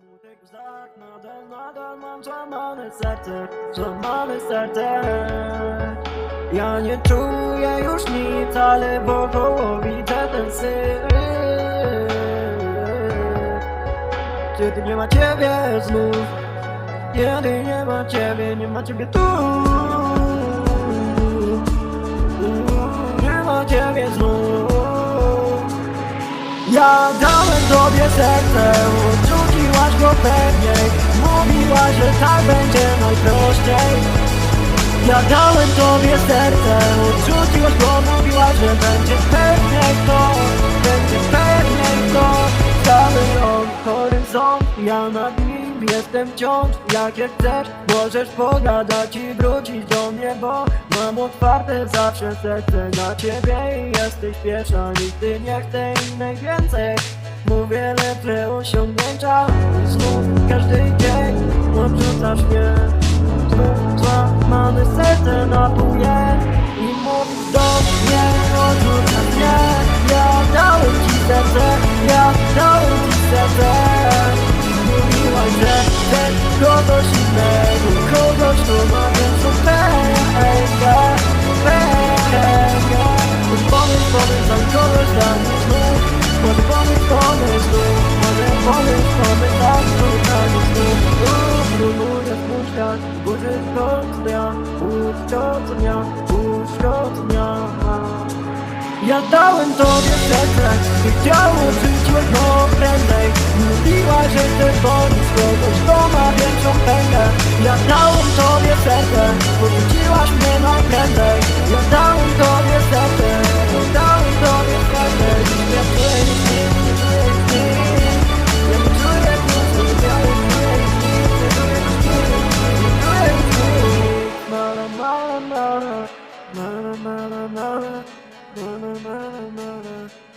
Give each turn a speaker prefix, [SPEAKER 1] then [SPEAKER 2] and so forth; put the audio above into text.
[SPEAKER 1] Smutek wzdak, nadal, nadal mam złamane serce, złamane serce. Ja nie czuję już nic, ale wokoło widzę ten syf. Kiedy nie ma ciebie znów Kiedy nie ma ciebie, nie ma ciebie tu. Nie ma ciebie znów. Ja dałem tobie serce, odrzuciłaś go pewniej. Mówiłaś, że tak będzie najprościej. Ja dałem tobie serce, odrzuciłaś go Mówiłaś, że będzie pewniej to, będzie pewniej to. Cały rok, horyzont, ja nad nim jestem wciąż. Jakie chcesz, możesz pogadać i wrócić do mnie Bo mam otwarte zawsze serce na ciebie I jesteś pierwsza, nigdy nie chcę innej więcej. Mówię lepsze osiągnięcia odrzucasz mnie Znów złamane serce napuje i mówisz do mnie odrzucasz mnie. Ja dałem ci serce, ja dałem ci serce. Mówiłaś, że chcesz kogoś innego Kogoś, kto ma większą Może pomysł, pomysł, dam kogoś dla mnie burzy do dnia, łódź do dnia, łódź do dnia. Ja dałem tobie serce, ty chciało żyć jedno prędzej Mówiła, że ty bądź kogoś do na na na na na na